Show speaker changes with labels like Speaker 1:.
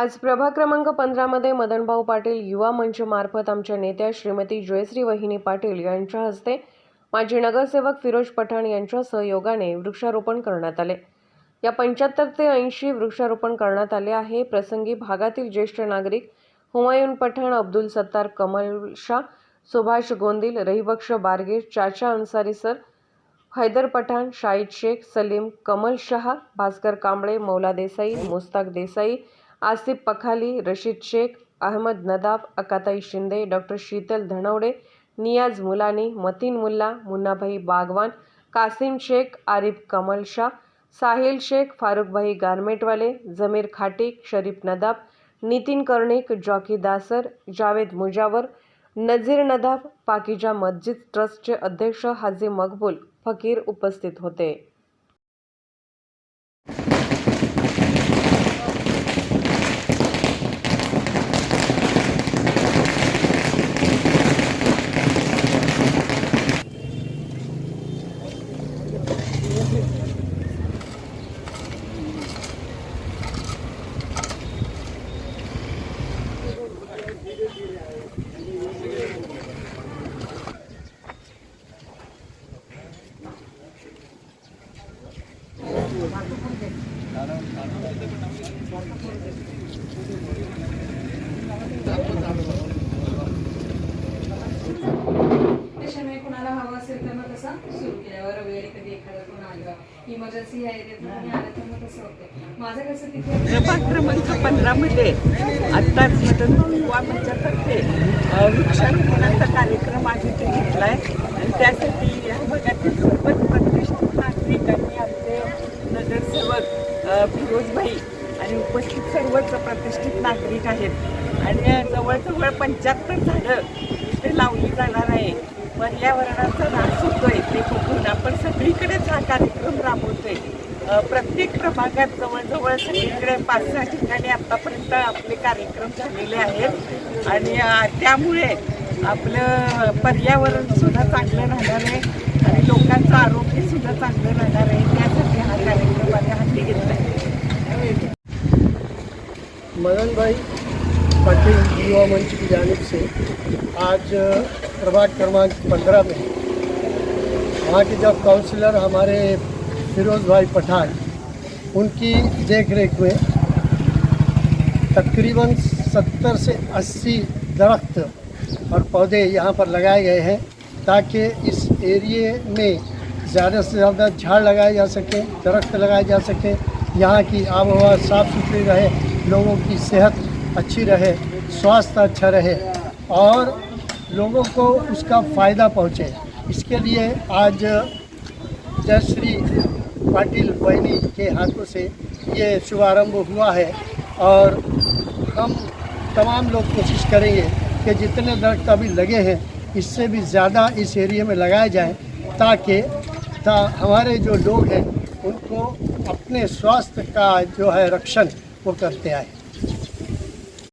Speaker 1: आज प्रभाग क्रमांक पंधरामध्ये मदनभाऊ पाटील युवा मंचमार्फत आमच्या नेत्या श्रीमती जयश्री वहिनी पाटील यांच्या हस्ते माजी नगरसेवक फिरोज पठाण यांच्या सहयोगाने वृक्षारोपण करण्यात आले. या पंच्याहत्तर ते ऐंशी वृक्षारोपण करण्यात आले आहे. प्रसंगी भागातील ज्येष्ठ नागरिक हुमायून पठाण अब्दुल सत्तार कमल शाह सुभाष गोंदिल रहिबक्ष बारगे चाचा अन्सारी सर हैदर पठाण शाहिद शेख सलीम कमल शहा भास्कर कांबळे मौला देसाई मुस्ताक देसाई आसिफ पखाली रशीद शेख अहमद नदाब अकाताई शिंदे डॉक्टर शीतल धनवडे नियाज मुलानी मतीन मुल्ला मुन्नाभाई बागवान कासिम शेख आरिफ कमल शाह साहिल शेख फारुखभाई गारमेटवाले जमीर खाटिक शरीफ नदाब नितीन कर्णिक जॉकी दासर जावेद मुजावर नझीर नदाब पाकिजा मस्जिद ट्रस्टचे अध्यक्ष हाजी मकबूल फकीर उपस्थित होते.
Speaker 2: त्याच्यामुळे कुणाला हवं असेल तर मग तसं सुरू केल्यावर वगैरे कधी एखादं कोण आलं इमर्जन्सी आहे ते कोणी आलं तर मग तसं होतं माझं कसं तिथे
Speaker 3: प्रभाग क्रमांक पंधरामध्ये आत्ताच मदन युवा मंचातर्फे अ, वृक्षारोपणाचा कार्यक्रम आम्ही ते घेतला आहे आणि त्यासाठी प्रतिष्ठित नागरिक आहेत. आणि जवळजवळ पंच्याहत्तर झाडं इथे लावली जाणार आहे. पर्यावरणाचा ऱ्हास होतोय. ते बघून आपण सगळीकडेच हा कार्यक्रम राबवतोय. प्रत्येक प्रभागात जवळजवळ सगळीकडे पाच सहा ठिकाणी आत्तापर्यंत आपले कार्यक्रम झालेले आहेत. आणि त्यामुळे आपलं पर्यावरण सुद्धा चांगलं राहणार आहे. आणि लोकांचं आरोग्यसुद्धा चांगलं राहणार आहे. त्यासाठी हा कार्यक्रम आम्ही हाती घेतला आहे
Speaker 4: मदन भाई पाटिल युवा मंच की जानब से आज प्रभाग क्रमांक पंद्रह में वहाँ के जब काउंसलर हमारे फिरोज भाई पठान, उनकी देख रेख में तकरीबन सत्तर से अस्सी दरख्त और पौधे यहाँ पर लगाए गए हैं ताकि इस एरिए में ज़्यादा से ज़्यादा झाड़ लगाए जा सकें, दरख्त लगाए जा सकें, यहाँ की आबहवा साफ़ सुथरी रहे। लोगों की सेहत अच्छी रहे, स्वास्थ्य अच्छा रहे और लोगों को उसका फ़ायदा पहुँचे। इसके लिए आज जयश्री पाटिल बहनी के हाथों से ये शुभारंभ हुआ है और हम तमाम लोग कोशिश करेंगे कि जितने दरख्त अभी लगे हैं, इससे भी ज़्यादा इस एरिया में लगाए जाएँ ताकि ता, हमारे जो लोग हैं, उनको अपने स्वास्थ्य का जो है रक्षण por Carteay.